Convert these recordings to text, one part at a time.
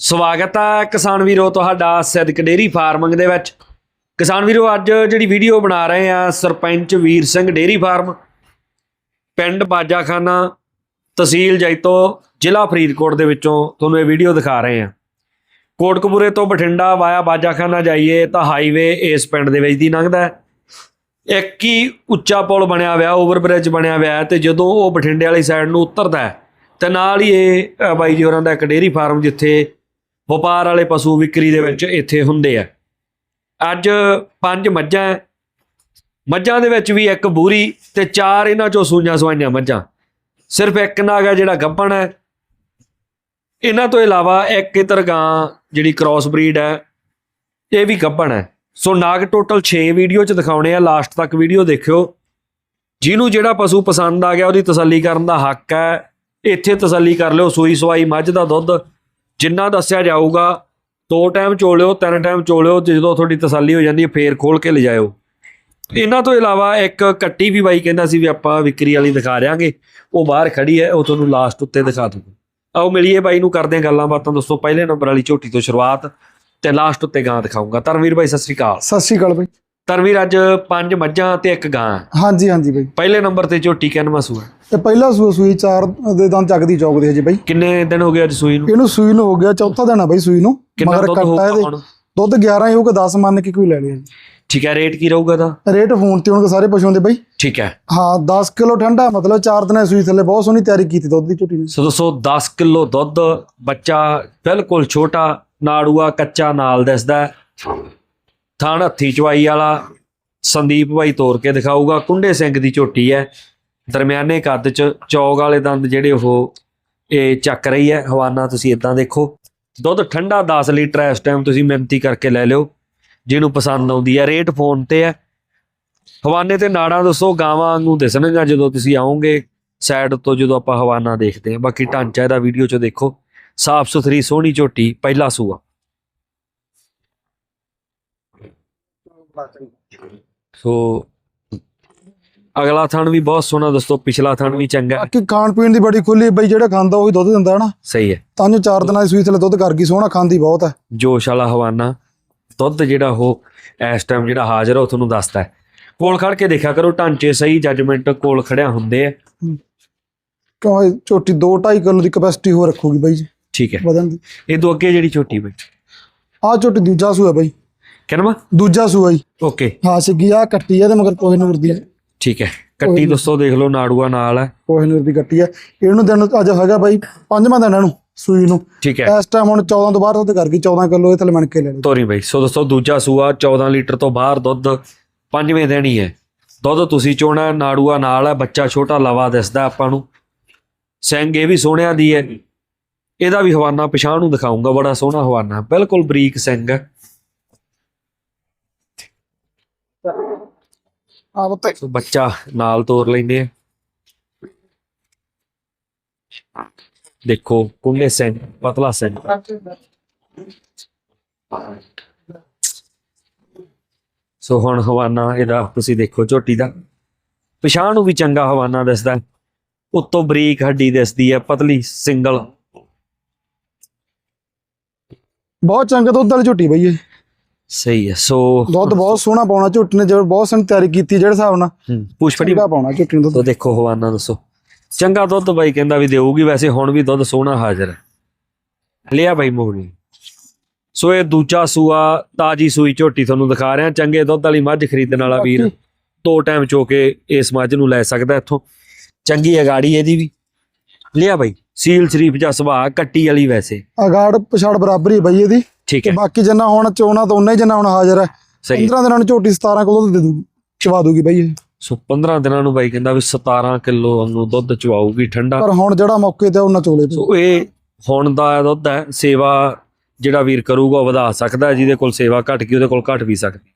ਸਵਾਗਤ ਹੈ ਕਿਸਾਨ ਵੀਰੋ ਤੁਹਾਡਾ ਸਿੱਧਕ ਡੇਰੀ ਫਾਰਮਿੰਗ ਦੇ ਵਿੱਚ। ਕਿਸਾਨ ਵੀਰੋ, ਅੱਜ ਜਿਹੜੀ ਵੀਡੀਓ ਬਣਾ ਰਹੇ ਆ ਸਰਪੰਚ ਵੀਰ ਸਿੰਘ ਡੇਰੀ ਫਾਰਮ, ਪਿੰਡ ਬਾਜਾਖਾਨਾ, ਤਹਿਸੀਲ ਜੈਤੋ, ਜ਼ਿਲ੍ਹਾ ਫਰੀਦਕੋਟ ਦੇ ਵਿੱਚੋਂ ਤੁਹਾਨੂੰ ਇਹ ਵੀਡੀਓ ਦਿਖਾ ਰਹੇ ਆ। ਕੋਟਕਪੂਰੇ ਤੋਂ ਬਠਿੰਡਾ ਵਾਇਆ ਬਾਜਾਖਾਨਾ ਜਾਈਏ ਤਾਂ ਹਾਈਵੇ ਇਸ ਪਿੰਡ ਦੇ ਵਿੱਚ ਦੀ ਲੰਘਦਾ ਹੈ। ਇੱਕ ਹੀ ਉੱਚਾ ਪੁਲ ਬਣਿਆ ਹੋਇਆ, ਓਵਰ ਬ੍ਰਿਜ ਬਣਿਆ ਹੋਇਆ ਹੈ ਤੇ ਜਦੋਂ ਉਹ ਬਠਿੰਡੇ ਵਾਲੀ ਸਾਈਡ ਨੂੰ ਉਤਰਦਾ ਹੈ, ਤੇ ਨਾਲ ਹੀ ਇਹ ਬਾਈ ਜੀ ਹੋਰਾਂ ਦਾ ਇੱਕ ਡੇਅਰੀ ਫਾਰਮ ਜਿੱਥੇ ਵਪਾਰ ਵਾਲੇ ਪਸ਼ੂ ਵਿਕਰੀ ਦੇ ਵਿੱਚ ਇੱਥੇ ਹੁੰਦੇ ਆ। ਅੱਜ ਪੰਜ ਮੱਝਾਂ ਹੈ। ਮੱਝਾਂ ਦੇ ਵਿੱਚ ਵੀ ਇੱਕ ਬੂਰੀ ਤੇ ਚਾਰ ਇਹਨਾਂ ਚੋਂ ਸੂਈਆਂ ਸਵਾਈਆਂ ਮੱਝਾਂ। ਸਿਰਫ ਇੱਕ ਨਾਗ ਹੈ ਜਿਹੜਾ ਗੱਭਣ ਹੈ। ਇਹਨਾਂ ਤੋਂ ਇਲਾਵਾ ਇੱਕ ਇਤਰ ਗਾਂ ਜਿਹੜੀ ਕ੍ਰਾਸ ਬਰੀਡ ਹੈ, ਇਹ ਵੀ ਗੱਭਣ ਹੈ। ਸੋ ਨਾਗ ਟੋਟਲ 6 ਵੀਡੀਓ ਚ ਦਿਖਾਉਣੇ ਆ। ਲਾਸਟ ਤੱਕ ਵੀਡੀਓ ਦੇਖਿਓ। ਜਿਹਨੂੰ ਜਿਹੜਾ ਪਸ਼ੂ ਪਸੰਦ ਆ ਗਿਆ, ਉਹਦੀ ਤਸੱਲੀ ਕਰਨ ਦਾ ਹੱਕ ਹੈ। ਇੱਥੇ ਤਸੱਲੀ ਕਰ ਲਿਓ। ਸੂਈ ਸਵਾਈ ਮੱਝ ਦਾ ਦੁੱਧ ਜਿੰਨਾ ਦੱਸਿਆ ਜਾਊਗਾ, ਦੋ ਟਾਈਮ ਚੋਲਿਓ, ਤਿੰਨ ਟਾਈਮ ਚੋਲਿਓ, ਜਦੋਂ ਤੁਹਾਡੀ ਤਸੱਲੀ ਹੋ ਜਾਂਦੀ ਹੈ, ਫੇਰ ਖੋਲ ਕੇ ਲਿਜਾਇਓ। ਇਹਨਾਂ ਤੋਂ ਇਲਾਵਾ ਇੱਕ ਕੱਟੀ ਵੀ ਬਾਈ ਕਹਿੰਦਾ ਸੀ ਵੀ ਆਪਾਂ ਵਿਕਰੀ ਵਾਲੀ ਦਿਖਾ ਰਿਆਂਗੇ ਉਹ ਬਾਹਰ ਖੜੀ ਹੈ, ਉਹ ਤੁਹਾਨੂੰ ਲਾਸਟ ਉੱਤੇ ਦਿਖਾ ਦੂੰਗਾ ਆਓ ਮਿਲੀਏ ਬਾਈ ਨੂੰ ਕਰਦੇ ਹਾਂ ਗੱਲਾਂ ਬਾਤਾਂ ਦੋਸਤੋ ਪਹਿਲੇ ਨੰਬਰ ਵਾਲੀ ਝੋਟੀ ਤੋਂ ਸ਼ੁਰੂਆਤ ਤੇ ਲਾਸਟ ਉੱਤੇ ਗਾਂ ਦਿਖਾਊਂਗਾ। ਧਰਮਵੀਰ ਬਾਈ, ਸਤਿ ਸ੍ਰੀ ਅਕਾਲ। ਸਤਿ ਸ਼੍ਰੀ ਅਕਾਲ ਬਾਈ। ਧਰਮਵੀਰ ਅੱਜ ਪੰਜ ਮੱਝਾਂ ਤੇ ਇੱਕ ਗਾਂ। ਹੈ। ਹਾਂਜੀ ਹਾਂਜੀ ਬਾਈ। ਪਹਿਲੇ ਨੰਬਰ ਤੇ ਝੋਟੀ ਕਿੰਨਵਾਂ ਸੂਆ? ਤੇ ਪਹਿਲਾ ਸੂਆ ਸੂਈ ਚਾਰ ਦੇ ਦੰਦ ਚੱਕਦੀ ਚੌਕ ਦੇ ਹਜੇ ਬਾਈ। ਕਿੰਨੇ ਦਿਨ ਹੋ ਗਏ ਅੱਜ ਸੂਈ ਨੂੰ? ਇਹਨੂੰ ਸੂਈ ਨੂੰ ਹੋ ਗਿਆ ਚੌਥਾ ਦਿਨ ਆ ਬਾਈ ਸੂਈ ਨੂੰ। ਕਿੰਨਾ ਦੁੱਧ ਕੱਟਾ ਹੋਊਗਾ ਇਹਦੇ। ਹੁਣ? ਦੁੱਧ 11 ਹੀ ਹੋਊਗਾ 10 ਮੰਨ ਕੇ ਕੋਈ ਲੈ ਲਿਆ ਠੀਕ ਹੈ ਰੇਟ ਕੀ ਰਹੂਗਾ ਦਾ ਰੇਟ ਫੋਨ ਤੇ ਹੁਣ ਸਾਰੇ ਪਸ਼ੂਆਂ ਦੇ ਬਾਈ। ਠੀਕ ਹੈ। ਹਾਂ 10 ਕਿਲੋ ਠੰਡਾ ਮਤਲਬ 4 ਦਿਨਾਂ ਦੀ ਸੂਈ ਥੱਲੇ ਬਹੁਤ ਸੋਹਣੀ ਤਿਆਰੀ ਕੀਤੀ ਦੁੱਧ ਦੀ ਝੋਟੀ ਨੇ। ਸੋ ਦੋਸਤੋ 10 ਕਿਲੋ ਦੁੱਧ ਬੱਚਾ ਬਿਲਕੁਲ ਛੋਟਾ ਨਾੜੂਆ ਕੱਚਾ ਨਾਲ ਦਿਸਦਾ ਹੈ। ਥਣ ਹੱਥੀ ਚਵਾਈ ਵਾਲਾ ਸੰਦੀਪ ਭਾਈ ਤੋੜ ਕੇ ਦਿਖਾਊਗਾ। ਕੁੰਡੇ ਸਿੰਘ ਦੀ ਝੋਟੀ ਹੈ। ਦਰਮਿਆਨੇ ਕੱਦ ਚ ਚੌਗ ਵਾਲੇ ਦੰਦ ਜਿਹੜੇ ਉਹ ਇਹ ਚੱਕ ਰਹੀ ਹੈ। ਹਵਾਨਾ ਤੁਸੀਂ ਇਦਾਂ ਦੇਖੋ। ਦੁੱਧ ਠੰਡਾ 10 ਲੀਟਰ ਹੈ। ਇਸ ਟਾਈਮ ਤੁਸੀਂ ਮਿਹਨਤੀ ਕਰਕੇ ਲੈ ਲਿਓ। ਜਿਹਨੂੰ ਪਸੰਦ ਆਉਂਦੀ ਹੈ। ਰੇਟ ਫੋਨ ਤੇ ਹੈ। ਹਵਾਨੇ ਤੇ ਨਾੜਾਂ ਦੱਸੋ। ਗਾਵਾਂ ਵਾਂਗੂ ਦਿਸਣਗੀਆਂ ਜਦੋਂ ਤੁਸੀਂ ਆਓਗੇ। ਸਾਈਡ ਤੋਂ ਜਦੋਂ ਆਪਾਂ ਹਵਾਨਾ ਦੇਖਦੇ ਹਾਂ। ਬਾਕੀ ਢਾਂਚਾ ਇਹਦਾ ਵੀਡੀਓ 'ਚ ਦੇਖੋ। ਸਾਫ਼ ਸੁਥਰੀ ਸੋਹਣੀ ਝੋਟੀ, ਪਹਿਲਾ ਸੂਆ। ਸੋ ਅਗਲਾ ਥਣ ਵੀ ਬਹੁਤ ਸੋਹਣਾ ਦੋਸਤੋ ਪਿਛਲਾ ਥਣ ਵੀ ਚੰਗਾ ਹੈ। ਬਾਕੀ ਖਾਣ ਪੀਣ ਦੀ ਬੜੀ ਖੁੱਲੀ ਬਾਈ ਜਿਹੜਾ ਖਾਂਦਾ ਉਹੀ ਦੁੱਧ ਦਿੰਦਾ ਹਨਾ। ਸਹੀ ਹੈ। ਤਾਂ ਜੋ 4 ਦਿਨਾਂ ਦੀ ਸੂਈ ਥੱਲੇ ਦੁੱਧ ਕਰ ਗਈ ਸੋਹਣਾ ਖਾਂਦੀ ਬਹੁਤ ਹੈ। ਜੋਸ਼ ਵਾਲਾ ਹਵਾਨਾ ਦੁੱਧ ਜਿਹੜਾ ਉਹ ਇਸ ਟਾਈਮ ਜਿਹੜਾ ਹਾਜ਼ਰ ਹੈ ਉਹ ਤੁਹਾਨੂੰ ਦੱਸਦਾ ਹੈ। ਕੋਲ ਖੜ ਕੇ ਦੇਖਿਆ ਕਰੋ ਢਾਂਚੇ ਸਹੀ ਜੱਜਮੈਂਟ ਕੋਲ ਖੜਿਆ ਹੁੰਦੇ ਆ। ਕਿਉਂ ਇਹ ਝੋਟੀ 2.5 ਕਿਲੋ ਦੀ ਕਪੈਸਿਟੀ ਹੋ ਰੱਖੂਗੀ ਬਾਈ ਜੀ। ਠੀਕ ਹੈ। ਵਧਣ ਦੀ। ਇਹ ਤੋਂ ਅੱਗੇ ਜਿਹੜੀ ਝੋਟੀ ਬਈ? ਆਹ ਝੋਟੀ ਦੂਜਾ ਸੂਆ ਬਾਈ। ਕਿਨਵਾ ਦੂਜਾ ਸੂਆ ਜੀ। ਓਕੇ ਹਾਂ ਸਿੱਗੀ ਆ ਕੱਟੀ ਆ ਤੇ ਮਗਰ ਕੋਹ ਨੂਰ ਦੀ ਠੀਕ ਹੈ। ਕੱਟੀ ਦੋਸਤੋ ਦੇਖ ਲਓ ਨਾੜੂਆ ਨਾਲ ਹੈ ਕੋਹ ਨੂਰ ਦੀ ਕੱਟੀ ਆ। ਇਹਨੂੰ ਦਿਨ ਅੱਜ ਹੈਗਾ ਬਾਈ ਪੰਜਵਾਂ ਦਿਨ ਇਹਨੂੰ ਸੂਈ ਨੂੰ। ਠੀਕ ਹੈ। ਇਸ ਟਾਈਮ ਹੁਣ 14 ਤੋਂ ਬਾਅਦ ਦੁੱਧ ਕਰ ਗਈ 14 ਕਿਲੋ ਇਹ ਥੱਲੇ ਮਣ ਕੇ ਲੈ ਲਈ ਤੋਰੀ ਬਈ। ਸੋ ਦੋਸਤੋ ਦੂਜਾ ਸੂਆ 14 ਲੀਟਰ ਤੋਂ ਬਾਹਰ ਦੁੱਧ ਪੰਜਵੇਂ ਦਿਨ ਹੀ ਹੈ। ਦੁੱਧ ਤੁਸੀਂ ਚੋਣਾ ਨਾੜੂਆ ਨਾਲ ਹੈ ਬੱਚਾ ਛੋਟਾ ਲਵਾ ਦਿਸਦਾ ਆਪਾਂ ਨੂੰ। ਸਿੰਘ ਇਹ ਵੀ ਸੋਹਣਿਆਂ ਦੀ ਹੈ। ਇਹਦਾ ਵੀ ਹਵਾਨਾ ਪਛਾਣ ਨੂੰ ਦਿਖਾਉਂਗਾ ਬੜਾ ਸੋਹਣਾ ਹਵਾਨਾ। ਬਿਲਕੁਲ ਬਰੀਕ ਸਿੰਘ। ਹੈ ਆ ਬੱਤੇ ਸੋ ਬੱਚਾ ਨਾਲ ਤੋਰ ਲੈਂਦੇ ਆ। ਦੇਖੋ ਕੁੰਨੇ ਸਿੰਘ ਪਤਲਾ ਸਿੰਘ ਸੋ ਹੁਣ ਹਵਾਨਾ ਇਹਦਾ ਤੁਸੀਂ ਦੇਖੋ ਝੋਟੀ ਦਾ। ਪਛਾਣ ਨੂੰ ਵੀ ਚੰਗਾ ਹਵਾਨਾ ਦਿਸਦਾ। ਉੱਤੋਂ ਬਰੀਕ ਹੱਡੀ ਦਿਸਦੀ ਹੈ ਪਤਲੀ ਸਿੰਗਲ। ਬਹੁਤ ਚੰਗਾ ਦੁੱਧ ਵਾਲੀ ਝੋਟੀ ਬਾਈ ਇਹ। ਸਹੀ ਹੈ ਸੋ ਦੁੱਧ ਬਹੁਤ ਸੋਹਣਾ ਪਾਉਣਾ ਝੋਟੀ ਨੇ ਜਿਹੜਾ ਬਹੁਤ ਸੋਹਣੀ ਤਿਆਰੀ ਕੀਤੀ ਜਿਹੜੇ ਹਿਸਾਬ ਨਾਲ। ਪੁਸ਼ਪੜੀ ਚੰਗਾ ਪਾਉਣਾ ਝੋਟੀ ਨੂੰ ਤੋ ਦੁੱਧ ਦੇਖੋ ਹਵਾਨਾ ਦੱਸੋ। ਚੰਗਾ ਦੁੱਧ ਬਾਈ ਕਹਿੰਦਾ ਵੀ ਦੇਊਗੀ ਵੈਸੇ ਹੁਣ ਵੀ ਦੁੱਧ ਸੋਹਣਾ ਹਾਜ਼ਰ ਹੈ। ਲਿਆ ਬਾਈ ਮੋਹਣੀ ਸੋ ਇਹ ਦੂਜਾ ਸੂਆ ਤਾਜੀ ਸੂਈ ਝੋਟੀ ਤੁਹਾਨੂੰ ਦਿਖਾ ਰਿਹਾ ਚੰਗੇ ਦੁੱਧ ਵਾਲੀ ਮੱਝ ਖਰੀਦਣ ਵਾਲਾ ਵੀਰ। ਦੋ ਟਾਈਮ ਚੋ ਕੇ ਇਸ ਮੱਝ ਨੂੰ ਲੈ ਸਕਦਾ ਇੱਥੋਂ। ਚੰਗੀ ਅਗਾੜੀ ਇਹਦੀ ਵੀ। ਲਿਆ ਬਾਈ। ਸੀਲ ਸ਼ਰੀਫ ਜਾਂ ਸੁਭਾਅ ਕੱਟੀ ਵਾਲੀ ਵੈਸੇ। ਅਗਾੜ ਪਛਾੜ ਬਰਾਬਰ ਹੀ ਬਾਈ ਇਹਦੀ। ਠੀਕ ਹੈ। ਬਾਕੀ ਜਿੰਨਾ ਹੁਣ ਚੋਣਾ ਤਾਂ ਉਨਾ ਹੀ ਜਿੰਨਾ ਹੁਣ ਹਾਜ਼ਰ ਹੈ। ਸਹੀ 15 ਦਿਨਾਂ ਨੂੰ ਝੋਟੀ 17 ਕਿਲੋ ਦੁੱਧ ਦੇ ਦੂ ਚਵਾ ਦੂਗੀ ਬਾਈ ਇਹ। ਸੋ 15 ਦਿਨਾਂ ਨੂੰ ਬਾਈ ਕਹਿੰਦਾ ਵੀ 17 ਕਿਲੋ ਵਾਂਗੂ ਦੁੱਧ ਚਵਾਊਗੀ ਠੰਡਾ। ਪਰ ਹੁਣ ਜਿਹੜਾ ਮੌਕੇ ਤੇ ਉਹਨਾਂ ਚੋਲੇ। ਸੋ ਇਹ ਹੁਣ ਦਾ ਦੁੱਧ ਹੈ ਸੇਵਾ ਜਿਹੜਾ ਵੀਰ ਕਰੂਗਾ ਵਧਾ ਸਕਦਾ ਜਿਹਦੇ ਕੋਲ ਸੇਵਾ ਘਟ ਗਈ ਉਹਦੇ ਕੋਲ ਘਟ ਵੀ ਸਕਦੀ।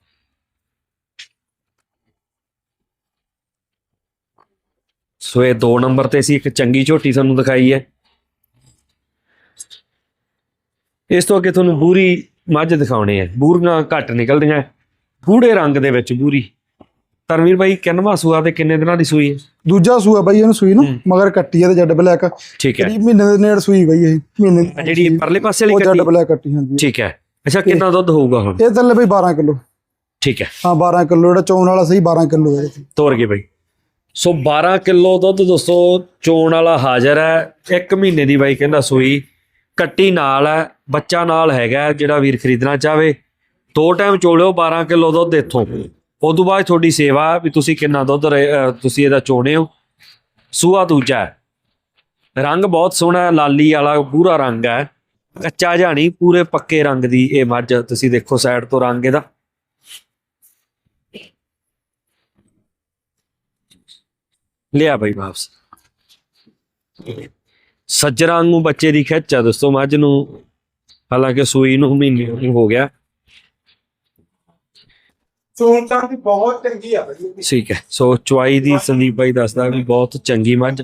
ਸੋ ਇਹ ਦੋ ਨੰਬਰ ਤੇ ਸੀ ਇੱਕ ਚੰਗੀ ਝੋਟੀ ਤੁਹਾਨੂੰ ਦਿਖਾਈ ਹੈ। ਇਸ ਤੋਂ ਅੱਗੇ ਤੁਹਾਨੂੰ ਬੂਰੀ ਮੱਝ ਦਿਖਾਉਣੀ ਹੈ। ਬੂਰੀਆਂ ਘੱਟ ਨਿਕਲਦੀਆਂ। ਗੂੜੇ ਰੰਗ ਦੇ ਵਿੱਚ ਬੂਰੀ। ਤਰਵੀਰ ਬਾਈ ਕਿੰਨਵਾ ਸੂਆ ਤੇ ਕਿੰਨੇ ਦਿਨਾਂ ਦੀ ਸੂਈ ਹੈ? ਦੂਜਾ ਸੂਆ ਬਾਈ ਇਹਨੂੰ ਸੂਈ ਨੂੰ। ਮਗਰ ਕੱਟੀ ਹੈ ਤੇ ਜੱਡ ਬਲੈਕ। ਠੀਕ ਹੈ। ਕਰੀਬ ਮਹੀਨੇ ਦੇ ਨੇੜ ਸੂਈ ਬਾਈ ਇਹ ਮਹੀਨੇ ਆ ਜਿਹੜੀ ਪਰਲੇ ਪਾਸੇ ਉਹ ਵਾਲੀ ਜੱਡ ਕੱਟੀ। ਬਲੈਕ ਕੱਟੀ ਹਾਂਜੀ। ਠੀਕ ਹੈ। ਅੱਛਾ ਕਿੰਨਾ ਦੁੱਧ ਹੋਊਗਾ ਹੁਣ? ਇਹ ਥੱਲੇ ਬਈ 12 ਕਿਲੋ। ਠੀਕ ਹੈ। ਹਾਂ 12 ਕਿਲੋ ਜਿਹੜਾ ਚੌਣ ਵਾਲਾ ਸਹੀ 12 ਕਿਲੋ ਹੈ ਤੋਰ ਗਏ ਬਾਈ। ਸੋ 12 ਕਿਲੋ ਦੁੱਧ ਦੋਸਤੋ ਚੋਣ ਵਾਲਾ ਹਾਜ਼ਰ ਹੈ। ਇੱਕ ਮਹੀਨੇ ਦੀ ਬਾਈ ਕਹਿੰਦਾ ਸੂਈ। ਕੱਟੀ ਨਾਲ ਹੈ, ਬੱਚਾ ਨਾਲ ਹੈਗਾ ਜਿਹੜਾ ਵੀਰ ਖਰੀਦਣਾ ਚਾਹਵੇ। ਦੋ ਟਾਈਮ ਚੋਲਿਓ 12 ਕਿਲੋ ਦੁੱਧ ਇੱਥੋਂ। ਉਸ ਤੋਂ ਬਾਅਦ ਤੁਹਾਡੀ ਸੇਵਾ ਵੀ ਤੁਸੀਂ ਕਿੰਨਾ ਦੁੱਧ ਤੁਸੀਂ ਇਹਦਾ ਚੋਣੇ ਹੋ। ਸੂਆ ਦੂਜਾ ਰੰਗ ਬਹੁਤ ਸੋਹਣਾ ਲਾਲੀ ਵਾਲਾ ਪੂਰਾ ਰੰਗ ਹੈ। ਕੱਚਾ ਜਾਣੀ ਪੂਰੇ ਪੱਕੇ ਰੰਗ ਦੀ ਇਹ ਮੱਝ, ਤੁਸੀਂ ਦੇਖੋ ਸਾਈਡ ਤੋਂ ਰੰਗ ਇਹਦਾ। ਲਿਆ ਬਈ ਵਾਪਸ। ਸੱਜਰਾਂ ਨੂੰ ਬੱਚੇ ਦੀ ਖਿੱਚ ਆ ਦੋਸਤੋ ਮੱਝ ਨੂੰ। ਹਾਲਾਂਕਿ ਸੂਈ ਨੂੰ ਮਹੀਨੇ ਹੀ ਗਿਆ। ਸੂਣ ਤਾਂ ਦੀ ਬਹੁਤ ਚੰਗੀ ਆ ਬਈ। ਠੀਕ ਹੈ ਸੋ ਚੁਆਈ ਦੀ ਸੰਦੀਪ ਬਾਈ ਦੱਸਦਾ ਵੀ ਬਹੁਤ ਚੰਗੀ ਮੱਝ।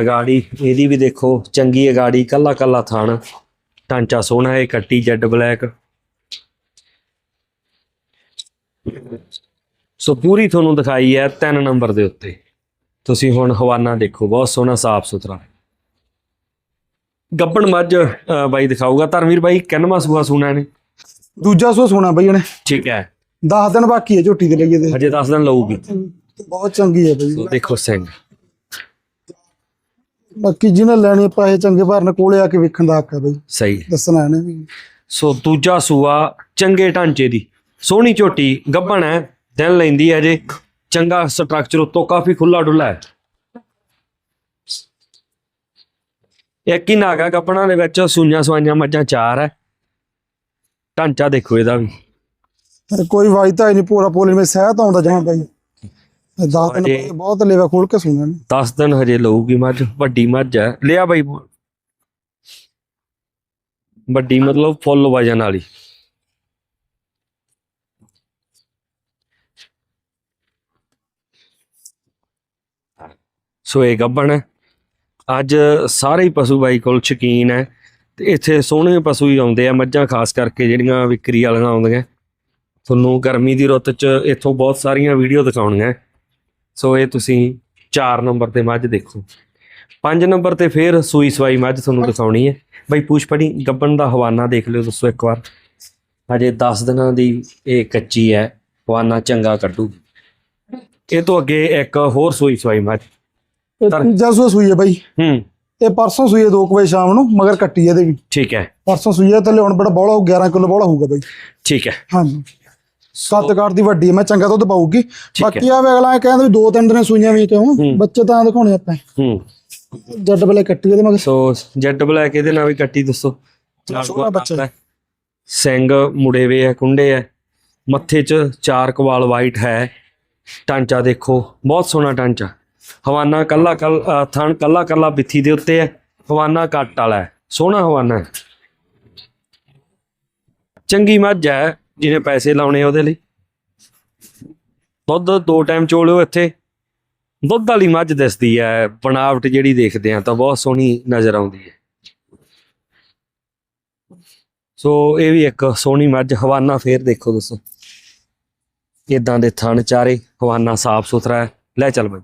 ਅਗਾੜੀ ਇਹਦੀ ਵੀ ਦੇਖੋ ਚੰਗੀ ਅਗਾੜੀ ਕੱਲਾ ਕੱਲਾ ਥਣ। ਢਾਂਚਾ ਸੋਹਣਾ ਹੈ ਕੱਟੀ ਜੈਡ ਬਲੈਕ। ਸੋ ਪੂਰੀ ਤੁਹਾਨੂੰ ਦਿਖਾਈ ਹੈ 3 ਨੰਬਰ ਦੇ ਉੱਤੇ। ਤੁਸੀਂ ਹੁਣ ਹਵਾਨਾ ਦੇਖੋ ਬਹੁਤ ਸੋਹਣਾ ਸਾਫ਼ ਸੁਥਰਾ ਗੱਬਣ ਮੱਝ ਅ, ਬਾਈ ਦਿਖਾਊਗਾ। ਧਰਮਵੀਰ ਬਾਈ ਕਿੰਨਵਾਂ ਸੂਆ ਸੁਣਾ ਨੇ ਦੂਜਾ ਸੂਆ ਸੋਣਾ ਬਾਈ ਇਹਨੇ। ਠੀਕ ਹੈ। 10 ਦਿਨ ਬਾਕੀ ਹੈ ਝੋਟੀ ਦੇ ਲਈ ਇਹਦੇ। ਹਜੇ 10 ਦਿਨ ਲਊਗੀ। ਬਹੁਤ ਚੰਗੀ ਹੈ ਬਾਈ। ਸੋ ਦੇਖੋ ਸਿੰਘ। ਬਾਕੀ ਜਿਹਨੇ ਲੈਣੀ ਪੈਸੇ ਚੰਗੇ ਭਰਨ ਕੋਲੇ ਆ ਕੇ ਵੇਖਣ ਦਾ ਹੱਕ ਹੈ ਬਾਈ। ਸਹੀ ਹੈ। ਦੱਸਣਾ ਇਹਨੇ ਵੀ। ਸੋ ਦੂਜਾ ਸੂਆ ਚੰਗੇ ਢਾਂਚੇ ਦੀ। ਸੋਹਣੀ ਝੋਟੀ ਗੱਬਣ ਹੈ ਦਿਨ ਲੈਂਦੀ ਹੈ ਜੇ ਚੰਗਾ ਸਟਰਕਚਰ ਉੱਤੋਂ ਕਾਫੀ ਖੁੱਲਾ ਡੁੱਲਾ ਹੈ। ਇੱਕ ਹੀ ਨਾਗਾ ਗੱਬਣਾ ਦੇ ਵਿੱਚ ਸੂਈਆਂ ਸਵਾਈਆਂ ਮੱਝਾਂ ਚਾਰ ਹੈ। ਢਾਂਚਾ ਦੇਖੋ ਇਹਦਾ ਵੀ। ਪਰ ਕੋਈ ਵਾਜਤਾ ਹੀ ਨਹੀਂ ਪੂਰਾ ਪੋਲੇ ਵਿੱਚ ਸਹਿਤ ਆਉਂਦਾ ਜਹਾਂ ਬਾਈ 10 ਦਿਨ ਅਜੇ- ਬਾਈ ਬਹੁਤ ਲੇਵਾ ਖੋਲ ਕੇ ਸੁਣਿਆ ਨੇ। 10 ਦਿਨ ਹਜੇ ਲਊਗੀ ਮੱਝ ਵੱਡੀ ਮੱਝ ਹੈ। ਲਿਆ ਬਾਈ ਵੱਡੀ ਮਤਲਬ ਫੁੱਲ ਵਜਨ ਵਾਲੀ। ਸੋਏ ਗੱਬਣ ਹੈ। ਅੱਜ ਸਾਰੇ ਹੀ ਪਸ਼ੂ ਬਾਈ ਕੋਲ ਸ਼ਕੀਨ ਹੈ ਤੇ ਇੱਥੇ ਸੋਹਣੇ ਪਸ਼ੂ ਹੀ ਆਉਂਦੇ ਆ ਮੱਝਾਂ, ਖਾਸ ਕਰਕੇ ਜਿਹੜੀਆਂ ਵਿਕਰੀ ਵਾਲੀਆਂ ਆਉਂਦੀਆਂ। ਤੁਹਾਨੂੰ ਗਰਮੀ ਦੀ ਰੁੱਤ 'ਚ ਇੱਥੋਂ ਬਹੁਤ ਸਾਰੀਆਂ ਵੀਡੀਓ ਦਿਖਾਉਣੀਆਂ। ਸੋ ਇਹ ਤੁਸੀਂ 4 ਨੰਬਰ ਤੇ ਮੱਝ ਦੇਖੋ। 5 ਨੰਬਰ ਤੇ ਫੇਰ ਸੂਈ ਸਵਾਈ ਮੱਝ ਤੁਹਾਨੂੰ ਦਿਖਾਉਣੀ ਹੈ। ਬਈ ਪੂਛ ਪੜੀ ਗੱਬਣ ਦਾ ਹਵਾਨਾ ਦੇਖ ਲਿਓ ਦੋਸਤੋ ਇੱਕ ਵਾਰ। ਹਜੇ 10 ਦਿਨਾਂ ਦੀ ਇਹ ਕੱਚੀ ਹੈ, ਹਵਾਨਾ ਚੰਗਾ ਕੱਢੂ ਇਹ ਤੋਂ ਅੱਗੇ ਇੱਕ ਹੋਰ ਸੂਈ ਸਵਾਈ ਮੱਝ। ਇਹ ਤੀਜਾ ਸੂਆ ਸੂਈ ਹੈ ਬਾਈ। ਹੂੰ। ਇਹ ਪਰਸੋਂ ਸੂਈ ਹੈ 2 ਵਜੇ ਸ਼ਾਮ ਨੂੰ ਮਗਰ ਕੱਟੀ ਇਹਦੇ ਵੀ। ਠੀਕ ਹੈ। ਪਰਸੋਂ ਸੂਈ ਹੈ ਥੱਲੇ ਹੁਣ ਬੜਾ ਬੋਲਾ 11 ਕਿਲੋ ਬੋਲਾ ਹੋਊਗਾ ਬਾਈ। ਠੀਕ ਹੈ। ਹਾਂਜੀ। ਸੱਤ ਕਾਰ ਦੀ ਵੱਡੀ ਹੈ ਮੈਂ ਚੰਗਾ ਦੁੱਧ ਪਾਊਗੀ। ਹੈ। ਬਾਕੀ ਆ ਅਗਲਾ ਇਹ ਕਹਿੰਦਾ ਵੀ ਦੋ ਤਿੰਨ ਦਿਨ ਸੂਈਆਂ ਵੀ ਕਿਉਂ ਹੂੰ। ਬੱਚੇ ਤਾਂ ਦਿਖਾਉਣੇ ਆਪਾਂ। ਹੂੰ। ਜੱਟ ਬਲੇ ਕੱਟੀ ਇਹਦੇ ਮਗਰ। ਸੋ ਜੈਡ ਬਲੈਕ ਇਹਦੇ ਨਾਲ ਵੀ ਕੱਟੀ ਦੱਸੋ? ਬੱਚਾ। ਸਿੰਘ ਮੁੜੇ ਵੇ ਆ ਕੁੰਡੇ ਆ। ਮੱਥੇ 'ਚ ਚਾਰ ਕਵਾਲ ਵਾਈਟ ਹੈ। ਟਾਂਚਾ ਦੇਖੋ ਬਹੁਤ ਸੋਹਣਾ ਟਾਂਚਾ। ਹਵਾਨਾ ਕੱਲਾ ਕੱਲ ਥਣ ਕੱਲਾ ਕੱਲਾ ਬਿੱਥੀ ਦੇ ਉੱਤੇ ਹੈ। ਹਵਾਨਾ ਕੱਟ ਵਾਲਾ ਹੈ। ਸੋਹਣਾ ਹਵਾਨਾ ਹੈ। ਚੰਗੀ ਮੱਝ ਹੈ ਜਿਹਨੇ ਪੈਸੇ ਲਾਉਣੇ ਉਹਦੇ ਲਈ। ਦੁੱਧ ਦੋ ਟਾਈਮ ਚੋਲਿਓ ਇੱਥੇ। ਦੁੱਧ ਵਾਲੀ ਮੱਝ ਦਿਸਦੀ ਹੈ। ਬਣਾਵਟ ਜਿਹੜੀ ਦੇਖਦੇ ਆ ਤਾਂ ਬਹੁਤ ਸੋਹਣੀ ਨਜ਼ਰ ਆਉਂਦੀ ਹੈ। ਸੋ ਇਹ ਵੀ ਇੱਕ ਸੋਹਣੀ ਮੱਝ, ਹਵਾਨਾ ਫੇਰ ਦੇਖੋ ਦੋਸਤੋ ਇਦਾਂ ਦੇ ਥਣ ਚਾਰੇ, ਹਵਾਨਾ ਸਾਫ਼ ਸੁਥਰਾ ਹੈ। ਲੈ ਚੱਲ ਬਈ।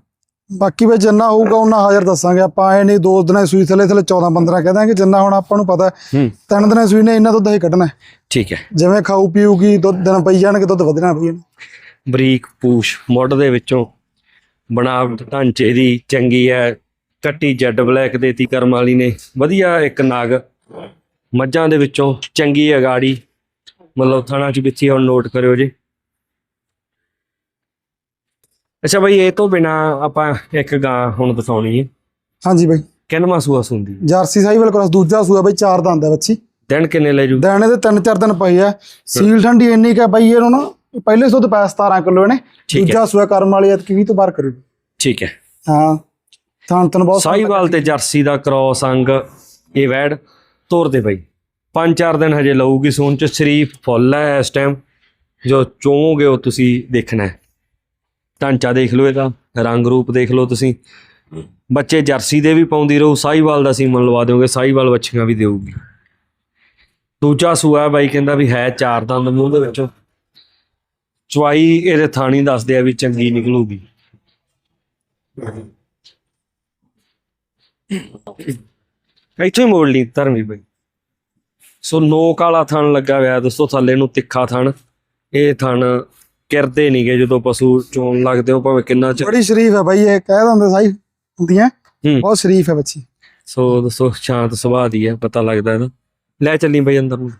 ਬਾਕੀ ਵੀ ਜਿੰਨਾ ਹੋਊਗਾ ਉਹਨਾਂ ਹਾਜ਼ਰ ਦੱਸਾਂਗੇ। ਆਪਾਂ ਐ ਨਹੀਂ ਦੋ ਦਿਨਾਂ ਦੀ ਸੂਈ ਥੱਲੇ ਥੱਲੇ 14 15 ਕਹਿ ਦਾਂਗੇ ਜਿੰਨਾ ਹੁਣ ਆਪਾਂ ਨੂੰ ਪਤਾ ਤਿੰਨ ਦਿਨਾਂ ਦੀ ਸੂਈ ਨੇ ਇਹਨਾਂ ਦੁੱਧ ਹੀ ਕੱਢਣਾ। ਠੀਕ ਹੈ। ਜਿਵੇਂ ਖਾਊ ਪੀਊਗੀ ਦੁੱਧ ਦਿਨ ਪਈ ਜਾਣਗੇ ਦੁੱਧ ਵਧਣਾ ਪਈ ਜਾਣਾ। ਬਰੀਕ ਪੂਛ ਮੁੱਢ ਦੇ ਵਿੱਚੋਂ ਬਣਾਵਟ ਢਾਂਚੇ ਦੀ ਚੰਗੀ ਹੈ। ਕੱਟੀ ਜੈਡ ਬਲੈਕ ਦੇਤੀ ਕਰਮ ਵਾਲੀ ਨੇ। ਵਧੀਆ ਇੱਕ ਨਗ। ਮੱਝਾਂ ਦੇ ਵਿੱਚੋਂ ਚੰਗੀ ਅਗਾੜੀ ਮਤਲਬ ਥਣਾ ਚ ਵਿੱਚੀ ਹੁਣ ਨੋਟ ਕਰਿਓ ਜੀ। ਅੱਛਾ ਬਈ ਇਹ ਤੋਂ ਬਿਨਾ ਆਪਾਂ ਇੱਕ ਗਾਂ ਹੁਣ ਦਿਖਾਉਣੀ ਹੈ। ਹਾਂਜੀ ਬਾਈ। ਕਿੰਨਵਾਂ ਸੂਆ ਸੁੰਦੀ ਜਰਸੀ ਸਾਈਵਲ ਕ੍ਰਾਸ ਦੂਜਾ ਸੂਆ ਬਾਈ ਚਾਰ ਦੰਦ ਹੈ ਬੱਚੀ। ਦਿਨ ਕਿੰਨੇ ਲੈ ਜੂ? ਦਾਣੇ ਦੇ ਤਿੰਨ ਚਾਰ ਦਿਨ ਪਈ ਆ। ਸੀਲ ਠੰਡੀ ਇੰਨੀ ਕਾ ਬਾਈ ਇਹਨੂੰ ਨਾ ਪਹਿਲੇ ਸੁੱਧ ਪੈ 17 ਕਿਲੋ ਨੇ ਠੀਕ ਦੂਜਾ ਸੂਆ ਕਰਮ ਵਾਲੀ ਐਤਕੀ 20 ਤੋਂ ਬਾਹਰ ਕਰੂ। ਠੀਕ ਹੈ। ਹਾਂ। ਥਾਂ ਤਨ ਬਹੁਤ ਸਾਈਵਾਲ ਤੇ ਜਰਸੀ ਦਾ ਕ੍ਰੋਸ ਅੰਗ ਇਹ ਵੈੜ ਤੋਰ ਦੇ ਬਈ। ਪੰਜ ਚਾਰ ਦਿਨ ਹਜੇ ਲਊਗੀ ਸੂਨ ਚ ਸ਼ਰੀਫ ਫੁੱਲ ਹੈ ਇਸ ਟਾਈਮ ਜੋ ਚੋਵੋਗੇ ਉਹ ਤੁਸੀਂ ਦੇਖਣਾ ਹੈ। ਢਾਂਚਾ ਦੇਖ ਲਓ ਇਹਦਾ ਰੰਗ ਰੂਪ ਦੇਖ ਲਓ ਤੁਸੀਂ। ਬੱਚੇ ਜਰਸੀ ਦੇ ਵੀ ਪਾਉਂਦੀ ਰਹੂ ਸਾਈਵਾਲ ਦਾ ਸੀਮਨ ਲਵਾ ਦਿਓਗੇ ਸਾਈਵਾਲ ਬੱਚੀਆਂ ਵੀ ਦੇਊਗੀ। ਦੂਜਾ ਸੂਆ ਬਾਈ ਕਹਿੰਦਾ ਵੀ ਹੈ ਚਾਰ ਦੰਦ ਮੂੰਹ ਦੇ ਵਿੱਚੋਂ। ਚਵਾਈ ਇਹਦੇ ਥਾਣੀ ਦੱਸਦੇ ਆ ਵੀ ਚੰਗੀ ਨਿਕਲੂਗੀ। ਇੱਥੇ ਮੋੜ ਲਈ ਧਰਮੀ ਬਈ। ਸੋ ਨੋਕ ਵਾਲਾ ਥਣ ਲੱਗਾ ਹੋਇਆ ਦੋਸਤੋ ਥੱਲੇ ਨੂੰ ਤਿੱਖਾ ਥਣ। ਇਹ ਥਣ ਕਿਰਦੇ ਨਹੀਂਗੇ ਜਦੋਂ ਪਸ਼ੂ ਚੋਣ ਲੱਗਦੇ ਹੋ ਭਾਵੇਂ ਕਿੰਨਾ ਚ ਬੜੀ ਸ਼ਰੀਫ ਹੈ ਬਾਈ ਇਹ ਕਹਿ ਦਿੰਦੇ ਸਾਈ ਹੁੰਦੀਆਂ। ਹੂੰ। ਬਹੁਤ ਸ਼ਰੀਫ ਹੈ ਬੱਚੀ। ਸੋ ਦੋਸਤੋ ਸ਼ਾਂਤ ਸੁਭਾਅ ਦੀ ਹੈ ਪਤਾ ਲੱਗਦਾ ਇਹਦਾ। ਲੈ ਚੱਲੀ ਬਈ ਅੰਦਰ ਨੂੰ।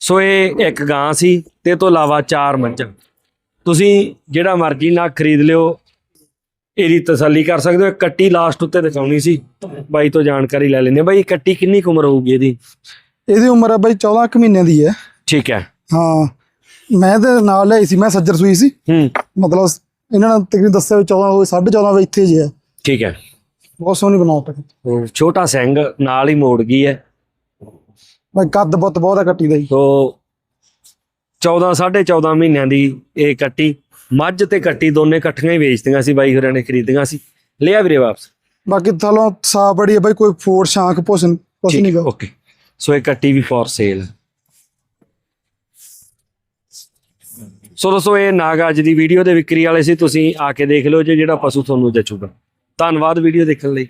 ਸੋ ਇਹ ਇੱਕ ਗਾਂ ਸੀ ਤੇ ਇਹ ਤੋਂ ਇਲਾਵਾ ਚਾਰ ਮੱਝਾਂ ਤੁਸੀਂ ਜਿਹੜਾ ਮਰਜ਼ੀ ਨਾ ਖਰੀਦ ਲਿਓ ਇਹਦੀ ਤਸੱਲੀ ਕਰ ਸਕਦੇ ਹੋ। ਇਹ ਕੱਟੀ ਲਾਸਟ ਉੱਤੇ ਦਿਖਾਉਣੀ ਸੀ। ਬਾਈ ਤੋਂ ਜਾਣਕਾਰੀ ਲੈ ਲੈਂਦੇ ਹਾਂ। ਬਾਈ ਇਹ ਕੱਟੀ ਕਿੰਨੀ ਕੁ ਉਮਰ ਹੋਊਗੀ ਇਹਦੀ? ਇਹਦੀ ਉਮਰ ਹੈ ਬਾਈ 14 ਕੁ ਮਹੀਨਿਆਂ ਦੀ ਹੈ। ਠੀਕ ਹੈ। ਹਾਂ ਮੈਂ ਤੇ ਨਾਲ ਲਈ ਸੀ ਮੈਂ ਸੱਜਰ ਸੂਈ ਸੀ। ਹੂੰ। ਮਤਲਬ ਇਹਨਾਂ ਨੇ ਤਕਰੀਬਨ ਦੱਸਿਆ ਵੀ 14 ਹੋਏ 14.5 ਵਜੇ ਇੱਥੇ ਜੇ ਹੈ ਠੀਕ ਹੈ। ਬਹੁਤ ਸੋਹਣੀ ਬਣਾਉਟ ਹੈ ਛੋਟਾ ਸਿੰਘ ਨਾਲ ਹੀ ਮੋੜ ਗਈ ਹੈ। ਬਾਈ ਕੱਦ ਬਹੁਤ ਬਹੁਤ ਹੈ ਕੱਟੀ ਦਾ ਜੀ। ਸੋ 14 14.5 ਮਹੀਨਿਆਂ ਦੀ ਇਹ ਕੱਟੀ ਮੱਝ ਤੇ ਕੱਟੀ ਦੋਨੇ ਇਕੱਠੀਆਂ ਹੀ ਵੇਚਦੀਆਂ ਸੀ ਬਾਈ ਹੋਰਾਂ ਨੇ ਖਰੀਦੀਆਂ ਸੀ। ਲਿਆ ਵੀਰੇ ਵਾਪਸ। ਬਾਕੀ ਥਲੋਂ ਸਾਫ਼ ਬੜੀ ਹੈ ਬਾਈ ਕੋਈ ਫੋੜ ਸ਼ਾਂਖ ਭੁਸਨ ਕੁਛ ਨਹੀਂ ਗਾ। ਓਕੇ। ਸੋ ਇਹ ਕੱਟੀ ਵੀ ਫॉर ਸੇਲ ਸੋ ਦੋਸਤੋ, ਇਹ ਨਾਗ ਅੱਜ ਦੀ ਵੀਡੀਓ ਦੇ ਵਿਕਰੀ ਵਾਲੇ ਸੀ। ਤੁਸੀਂ ਆ ਕੇ ਦੇਖ ਲਓ ਜੇ, ਜਿਹੜਾ ਪਸ਼ੂ ਤੁਹਾਨੂੰ ਜਚੂਗਾ ਧੰਨਵਾਦ ਵੀਡੀਓ ਦੇਖਣ ਲਈ।